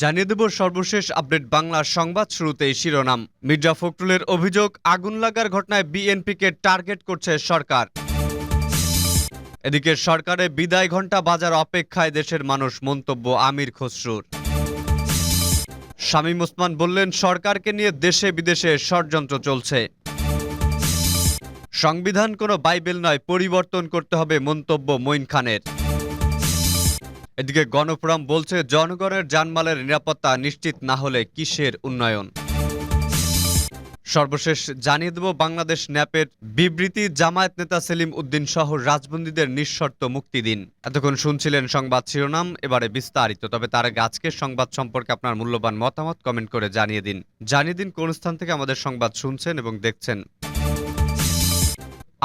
জানিয়ে দেব সর্বশেষ আপডেট বাংলা সংবাদ শুরুতেই শিরোনাম। মির্জা ফখরুলের অভিযোগ, আগুন লাগার ঘটনায় বিএনপিকে টার্গেট করছে সরকার। এদিকে সরকারের বিদায় ঘণ্টা বাজার অপেক্ষায় দেশের মানুষ, মন্তব্য আমির খসরুর। শামীম ওসমান বললেন, সরকারকে নিয়ে দেশে বিদেশে ষড়যন্ত্র চলছে। সংবিধান কোনো বাইবেল নয়, পরিবর্তন করতে হবে, মন্তব্য মঈন খানের। এদিকে গণফোরাম বলছে, জনগণের জানমালের নিরাপত্তা নিশ্চিত না হলে কিসের উন্নয়ন? সর্বশেষ জানিয়ে দেব, বাংলাদেশ ন্যাপের বিবৃতি, জামায়াত নেতা সেলিম উদ্দিন সহ রাজবন্দীদের নিঃশর্ত মুক্তি দিন। এতক্ষণ শুনছিলেন সংবাদ শিরোনাম, এবারে বিস্তারিত। তবে তার আজকের সংবাদ সম্পর্কে আপনার মূল্যবান মতামত কমেন্ট করে জানিয়ে দিন। জানিয়ে দিন কোন স্থান থেকে আমাদের সংবাদ শুনছেন এবং দেখছেন।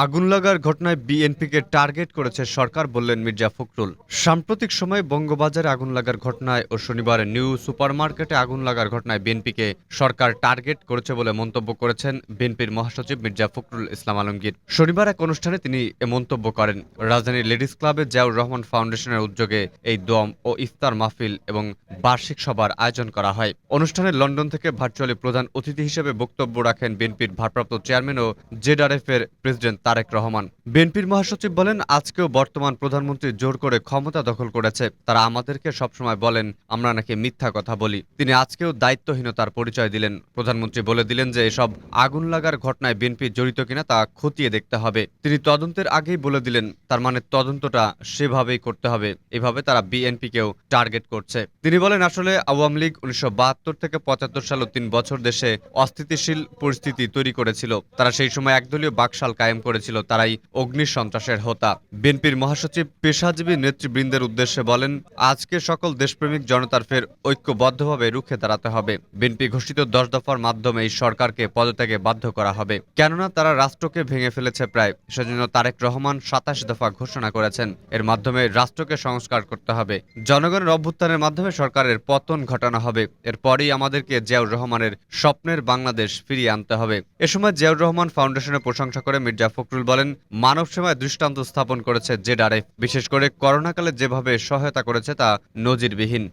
আগুন লাগার ঘটনায় বিএনপিকে টার্গেট করেছে সরকার বললেন মির্জা ফখরুল। সাম্প্রতিক সময়ে বঙ্গবাজারে আগুন লাগার ঘটনায় ও শনিবার নিউ সুপারমার্কেটে আগুন লাগার ঘটনায় বিএনপিকে সরকার টার্গেট করেছে বলে মন্তব্য করেছেন বিএনপির মহাসচিব মির্জা ফখরুল ইসলাম আলমগীর। শনিবার এক অনুষ্ঠানে তিনি এ মন্তব্য করেন। রাজধানীর লেডিস ক্লাবে জিয়াউর রহমান ফাউন্ডেশনের উদ্যোগে এই দম ও ইফতার মাহফিল এবং বার্ষিক সভার আয়োজন করা হয়। অনুষ্ঠানে লন্ডন থেকে ভার্চুয়ালি প্রধান অতিথি হিসেবে বক্তব্য রাখেন বিএনপির ভারপ্রাপ্ত চেয়ারম্যান ও জেডআরএফ এর প্রেসিডেন্ট তারেক রহমান। বিএনপির মহাসচিব বলেন, আজকেও বর্তমান প্রধানমন্ত্রী জোর করে ক্ষমতা দখল করেছে। তারা আমাদেরকে সবসময় বলেন, আমরা নাকি মিথ্যা কথা বলি। তিনি আজকেও দায়িত্বহীনতার পরিচয় দিলেন। প্রধানমন্ত্রী বলে দিলেন যে, এসব আগুন লাগার ঘটনায় বিএনপি জড়িত কিনা তা খতিয়ে দেখতে হবে। তিনি তদন্তের আগেই বলে দিলেন, তার মানে তদন্তটা সেভাবেই করতে হবে। এভাবে তারা বিএনপিকেও টার্গেট করছে। তিনি বলেন, আসলে আওয়ামী লীগ উনিশশো বাহাত্তর থেকে পঁচাত্তর সালে তিন বছর দেশে অস্থিতিশীল পরিস্থিতি তৈরি করেছিল। তারা সেই সময় একদলীয় বাকশাল কায়েম করেছিল, তারাই অগ্নি সন্ত্রাসের হোতা। বিএনপির মহাসচিব, পেশাজীবী নেতৃবৃন্দের উদ্দেশ্যে বলেন, আজকে সকল দেশপ্রেমিক জনতার ফের ঐক্যবদ্ধভাবে রুখে দাঁড়াতে হবে। বিএনপি ঘোষিত দশ দফার মাধ্যমে এই সরকারকে পদত্যাগে বাধ্য করা হবে। কেননা, তারা রাষ্ট্রকে ভেঙে ফেলেছে প্রায়। সেজন্য তারেক রহমান সাতাশ দফা ঘোষণা করেছেন। এর মাধ্যমে রাষ্ট্রকে সংস্কার করতে হবে। জনগণের অভ্যুত্থানের মাধ্যমে সরকারের পতন ঘটানো হবে। এরপরই আমাদেরকে জিয়াউর রহমানের স্বপ্নের বাংলাদেশ ফিরিয়ে আনতে হবে। এ সময় জিয়াউর রহমান ফাউন্ডেশনের প্রশংসা করে মির্জা ফখরুল বলেন, মানব সেবায় দৃষ্টান্ত স্থাপন করেছে জেডারে বিশেষ করে করোনাকালে যেভাবে সহায়তা করেছে তা নজিরবিহীন।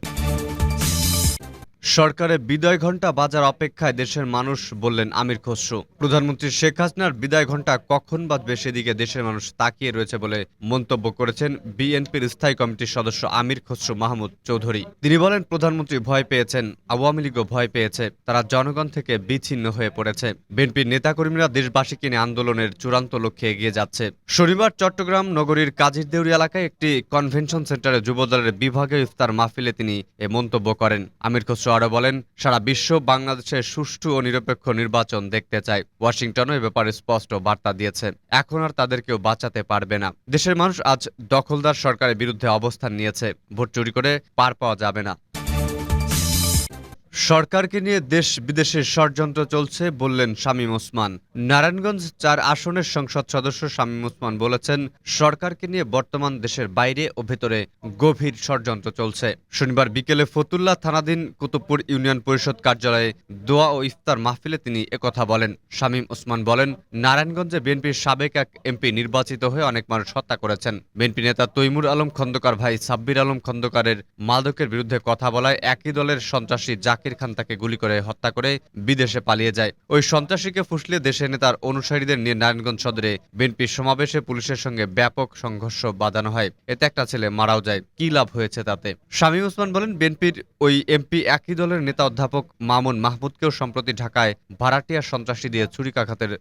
সরকারের বিদায় ঘণ্টা বাজার অপেক্ষায় দেশের মানুষ বললেন আমির খসরু। প্রধানমন্ত্রী শেখ হাসিনার বিদায় ঘণ্টা কখন বাজবে সেদিকে দেশের মানুষ তাকিয়ে রয়েছে বলে মন্তব্য করেছেন বিএনপির স্থায়ী কমিটির সদস্য আমির খসরু মাহমুদ চৌধুরী। তিনি বলেন, প্রধানমন্ত্রী ভয় পেয়েছেন, আওয়ামী লীগও ভয় পেয়েছে, তারা জনগণ থেকে বিচ্ছিন্ন হয়ে পড়েছে। বিএনপির নেতাকর্মীরা দেশবাসীকে নিয়ে আন্দোলনের চূড়ান্ত লক্ষ্যে এগিয়ে যাচ্ছে। শনিবার চট্টগ্রাম নগরীর কাজীর দেউরি এলাকায় একটি কনভেনশন সেন্টারে যুবদলের বিভাগীয় ইফতার মাহফিলে তিনি এ মন্তব্য করেন। আমির খসরু আরও বলেন, সারা বিশ্ব বাংলাদেশের সুষ্ঠু ও নিরপেক্ষ নির্বাচন দেখতে চায়। ওয়াশিংটনও এ ব্যাপারে স্পষ্ট বার্তা দিয়েছে। এখন আর তাদের কেউ বাঁচাতে পারবে না। দেশের মানুষ আজ দখলদার সরকারের বিরুদ্ধে অবস্থান নিয়েছে। ভোট চুরি করে পার পাওয়া যাবে না। সরকারকে নিয়ে দেশ বিদেশে ষড়যন্ত্র চলছে বললেন শামীম ওসমান। নারায়ণগঞ্জ চার আসনের সংসদ সদস্য শামীম ওসমান বলেছেন, সরকারকে নিয়ে বর্তমান দেশের বাইরে ও ভেতরে গভীর ষড়যন্ত্র চলছে। শনিবার বিকেলে ফতুল্লা থানাধীন কুতুবপুর ইউনিয়ন পরিষদ কার্যালয়ে দোয়া ও ইফতার মাহফিলে তিনি একথা বলেন। শামীম ওসমান বলেন, নারায়ণগঞ্জে বিএনপির সাবেক এক এমপি নির্বাচিত হয়ে অনেক মানুষ হত্যা করেছেন। বিএনপি নেতা তৈমুর আলম খন্দকার ভাই সাব্বির আলম খন্দকারের মাদকের বিরুদ্ধে কথা বলায় একই দলের সন্ত্রাসী জাকির খান তাকে গুলি করে হত্যা করে বিদেশে পালিয়ে যায়। ওই সন্ত্রাসীকে ফুসলিয়ে দেশে এনে তার অনুসারীদের নিয়ে নারায়ণগঞ্জ সদরে বিএনপির সমাবেশে পুলিশের সঙ্গে ব্যাপক সংঘর্ষ বাঁধানো হয়। এতে একটা ছেলে মারাও যায়। কি লাভ হয়েছে তাতে? শামীম ওসমান বলেন, বিএনপির ওই এমপি একই দলের নেতা অধ্যাপক মামুন মাহমুদকেও সম্প্রতি ঢাকায় ভাড়াটিয়া সন্ত্রাসী দিয়ে ছুরিকাঘাতের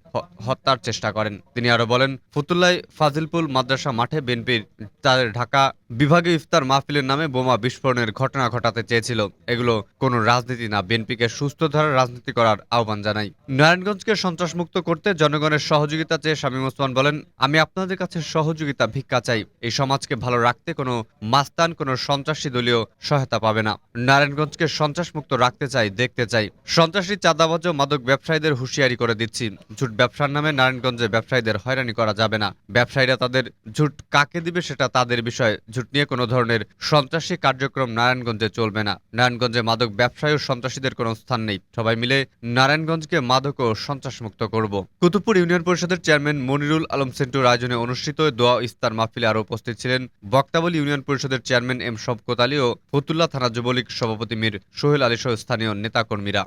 হত্যার চেষ্টা করেন। তিনি আরও বলেন, ফতুল্লায় ফাজিলপুল মাদ্রাসা মাঠে বিএনপির তাদের ঢাকা বিভাগীয় ইফতার মাহফিলের নামে বোমা বিস্ফোরণের ঘটনা ঘটাতে চেয়েছিল। এগুলো কোনো রাজনীতি না বিএনপিকে সুস্থ ধারার রাজনীতি করার আহ্বান জানাই। নারায়ণগঞ্জকে সন্ত্রাসমুক্ত করতে জনগণের সহযোগিতা চেয়ে শামীম ওসমান বলেন, আমি আপনাদের কাছে সহযোগিতা, ভিক্ষা চাই। এই সমাজকে ভালো রাখতে কোনো মাস্তান, কোনো সন্ত্রাসী দলীয় সহায়তা পাবে না। নারায়ণগঞ্জকে সন্ত্রাসমুক্ত রাখতে চাই, দেখতে চাই। সন্ত্রাসী চাঁদাবাজ মাদক ব্যবসায়ীদের হুঁশিয়ারি করে দিচ্ছি। ঝুট ব্যবসার নামে নারায়ণগঞ্জে ব্যবসায়ীদের হয়রানি করা যাবে না। ব্যবসায়ীরা তাদের ঝুট কাকে দিবে সেটা তাদের বিষয়। ঝুট নিয়ে কোনো ধরনের সন্ত্রাসী কার্যক্রম নারায়ণগঞ্জে চলবে না। নারায়ণগঞ্জে মাদক ব্যবসায় সন্ত্রাসীদের কোনো স্থান নেই। সবাই মিলে নারায়ণগঞ্জকে মাদক ও সন্ত্রাসমুক্ত করব। কুতুবপুর ইউনিয়ন পরিষদের চেয়ারম্যান মনিরুল আলম সেন্টুর আয়োজনে অনুষ্ঠিত দোয়া ইস্তার মাহফিলে আরও উপস্থিত ছিলেন বক্তাবলী ইউনিয়ন পরিষদের চেয়ারম্যান এম শবকত আলী ও ফতুল্লা থানা যুবলীগ সভাপতি মীর সোহেল আলী সহ স্থানীয় নেতাকর্মীরা।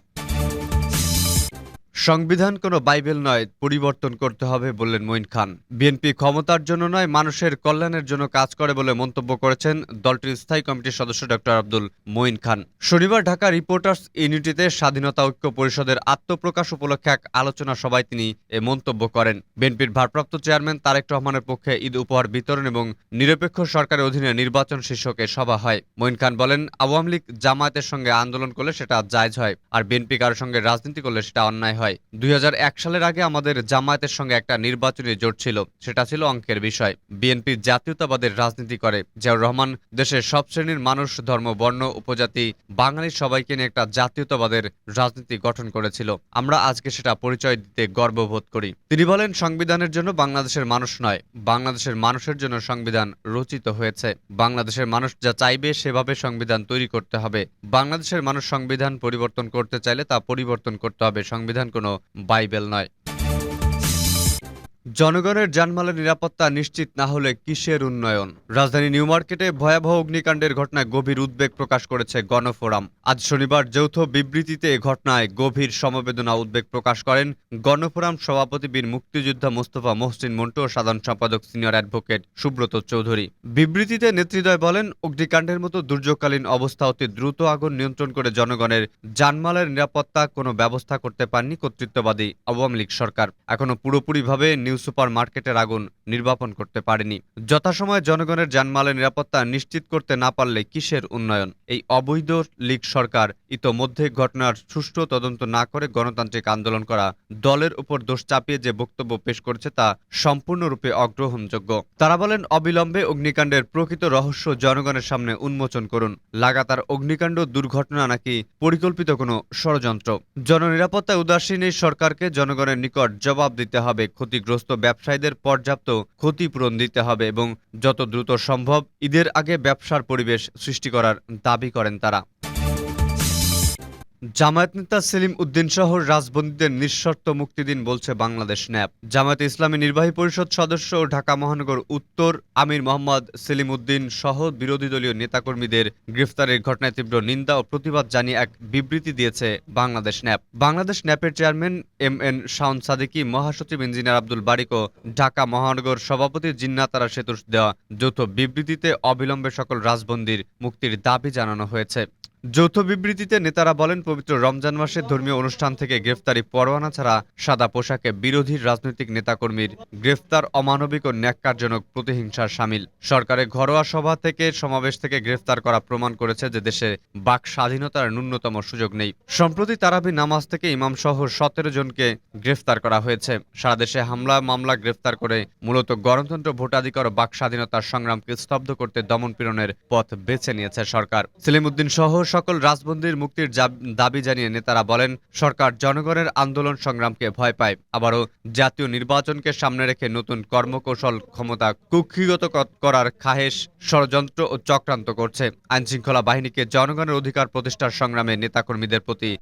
সংবিধান কোনো বাইবেল নয়, পরিবর্তন করতে হবে বললেন মঈন খান। বিএনপি ক্ষমতার জন্য নয়, মানুষের কল্যাণের জন্য কাজ করে বলে মন্তব্য করেছেন দলটির স্থায়ী কমিটির সদস্য ডক্টর আব্দুল মঈন খান। শনিবার ঢাকা রিপোর্টার্স ইউনিটিতে স্বাধীনতা ঐক্য পরিষদের আত্মপ্রকাশ উপলক্ষে এক আলোচনা সভায় তিনি এ মন্তব্য করেন। বিএনপির ভারপ্রাপ্ত চেয়ারম্যান তারেক রহমানের পক্ষে ঈদ উপহার বিতরণ এবং নিরপেক্ষ সরকারের অধীনে নির্বাচন শীর্ষকে সভা হয়। মঈন খান বলেন, আওয়ামী লীগ জামায়াতের সঙ্গে আন্দোলন করলে সেটা জায়জ হয়, আর বিএনপি কারোর সঙ্গে রাজনীতি করলে সেটা অন্যায় হয়। দুই হাজার এক সালের আগে আমাদের জামায়াতের সঙ্গে একটা নির্বাচনী জোট ছিল। সেটা ছিল অঙ্কের বিষয়। বিএনপি জাতীয়তাবাদের রাজনীতি করে। জিয়াউর রহমান দেশের সব শ্রেণির মানুষ, ধর্ম, বর্ণ, উপজাতি বাঙালির সবাইকে নিয়ে একটা জাতীয়তাবাদের রাজনীতি গঠন করেছিল। আমরা আজকে সেটা পরিচয় দিতে গর্ববোধ করি। তিনি বলেন, সংবিধানের জন্য বাংলাদেশের মানুষ নয়, বাংলাদেশের মানুষের জন্য সংবিধান রচিত হয়েছে। বাংলাদেশের মানুষ যা চাইবে সেভাবে সংবিধান তৈরি করতে হবে। বাংলাদেশের মানুষ সংবিধান পরিবর্তন করতে চাইলে তা পরিবর্তন করতে হবে। সংবিধান কোনো বাইবেল নয়। জনগণের জানমালের নিরাপত্তা নিশ্চিত না হলে কিসের উন্নয়ন? রাজধানী নিউ মার্কেটে ভয়াবহ অগ্নিকাণ্ডের ঘটনায় গভীর উদ্বেগ প্রকাশ করেছে গণফোরাম। আজ শনিবার যৌথ বিবৃতিতে এ ঘটনায় গভীর সমবেদনা উদ্বেগ প্রকাশ করেন গণফোরাম সভাপতি বীর মুক্তিযোদ্ধা মোস্তফা মহসিন মন্টু ও সাধারণ সম্পাদক সিনিয়র অ্যাডভোকেট সুব্রত চৌধুরী। বিবৃতিতে নেতৃদ্বয় বলেন, অগ্নিকাণ্ডের মতো দুর্যোগকালীন অবস্থা অতি দ্রুত আগুন নিয়ন্ত্রণ করে জনগণের জানমালের নিরাপত্তা কোনো ব্যবস্থা করতে পারেনি কর্তৃত্ববাদী আওয়ামী লীগ সরকার। এখনও পুরোপুরিভাবে নিউ সুপার মার্কেটের আগুন নির্বাপন করতে পারেনি। যথাসময়ে জনগণের জানমালের নিরাপত্তা নিশ্চিত করতে না পারলে কিসের উন্নয়ন? এই অবৈধ লীগ সরকার ইতোমধ্যে ঘটনার সুষ্ঠু তদন্ত না করে গণতান্ত্রিক আন্দোলন করা দলের উপর দোষ চাপিয়ে যে বক্তব্য পেশ করেছে তা সম্পূর্ণরূপে অগ্রহণযোগ্য। তারা বলেন, অবিলম্বে অগ্নিকাণ্ডের প্রকৃত রহস্য জনগণের সামনে উন্মোচন করুন। লাগাতার অগ্নিকাণ্ড দুর্ঘটনা নাকি পরিকল্পিত কোনো ষড়যন্ত্র? জননিরাপত্তায় উদাসীন এই সরকারকে জনগণের নিকট জবাব দিতে হবে ক্ষতিগ্রস্ত ব্যবসায়ীদের পর্যাপ্ত ক্ষতিপূরণ দিতে হবে এবং যত দ্রুত সম্ভব ঈদের আগে ব্যবসার পরিবেশ সৃষ্টি করার দাবি করেন তারা। জামায়াত নেতা সেলিম উদ্দিন সহ রাজবন্দীদের নিঃশর্ত মুক্তি দিন বলছে বাংলাদেশ ন্যাপ। জামায়াত ইসলামী নির্বাহী পরিষদ সদস্য ও ঢাকা মহানগর উত্তর আমির মোহাম্মদ সেলিম উদ্দিন সহ বিরোধী দলীয় নেতাকর্মীদের গ্রেফতারের ঘটনায় তীব্র নিন্দা ও প্রতিবাদ জানিয়ে এক বিবৃতি দিয়েছে Bangladesh nap. Bangladesh ন্যাপের chairman M N Shaon Sadiki, মহাসচিব ইঞ্জিনিয়ার আব্দুল বারিক ও ঢাকা মহানগর সভাপতি জিন্নাতারা সেতুর দেওয়া যৌথ বিবৃতিতে অবিলম্বে সকল রাজবন্দির মুক্তির দাবি জানানো হয়েছে। যৌথ বিবৃতিতে নেতারা বলেন, পবিত্র রমজান মাসে ধর্মীয় অনুষ্ঠান থেকে গ্রেফতারি পরোয়ানা ছাড়া সাদা পোশাকে বিরোধী রাজনৈতিক নেতাকর্মীর গ্রেফতার অমানবিক ও ন্যাক্কারজনক প্রতিহিংসার সামিল। সরকারের ঘরোয়া সভা থেকে সমাবেশ থেকে গ্রেফতার করা প্রমাণ করেছে যে দেশে বাক স্বাধীনতার ন্যূনতম সুযোগ নেই। সম্প্রতি তারাবি নামাজ থেকে ইমাম সহ সতেরো জনকে গ্রেফতার করা হয়েছে। সারা দেশে হামলা, মামলা গ্রেফতার করে মূলত গণতন্ত্র ভোটাধিকার ও বাক স্বাধীনতার সংগ্রামকে স্তব্ধ করতে দমনপীড়নের পথ বেছে নিয়েছে সরকার। সেলিমউদ্দিন সহ সকল রাজবন্দির মুক্তির দাবি জানিয়ে নেতারা বলেন, সরকার জনগণের আন্দোলন সংগ্রামকে ভয় পায়। আবারও জাতীয় নির্বাচনকে সামনে রেখে নতুন কর্মকৌশল ক্ষমতা কুক্ষিগত করার খাহেশ ষড়যন্ত্র ও চক্রান্ত করছে। আইনশৃঙ্খলা বাহিনীকে জনগণের অধিকার প্রতিষ্ঠার সংগ্রামে নেতাকর্মীদের প্রতি